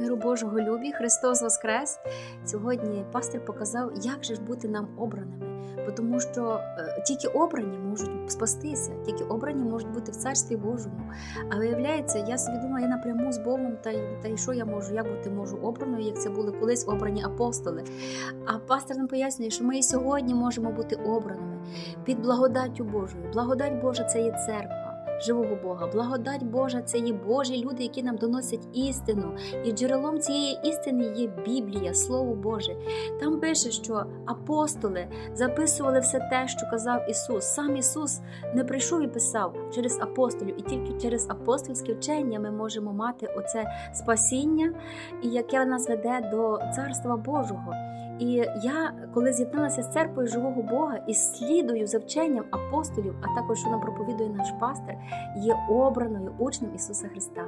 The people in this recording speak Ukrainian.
Миру Божого любі, Христос Воскрес! Сьогодні пастор показав, як же ж бути нам обраними. Бо Тому що е, тільки обрані можуть спастися, тільки обрані можуть бути в царстві Божому. А виявляється, я собі думаю, я напряму з Богом, та та й що я можу, як бути можу обраною, як це були колись обрані апостоли. А пастор нам пояснює, що ми і сьогодні можемо бути обраними під благодаттю Божою. Благодать Божа це є церква. Живого Бога, благодать Божа це є Божі люди, які нам доносять істину. І джерелом цієї істини є Біблія, Слово Боже. Там пише, що апостоли записували все те, що казав Ісус. Сам Ісус не прийшов і писав через апостолів, і тільки через апостольське вчення ми можемо мати оце спасіння, яке нас веде до Царства Божого. І я, коли з'єдналася з церквою живого Бога і слідую за вченням апостолів, а також що нам проповідує наш пастор, є обраною учнем Ісуса Христа.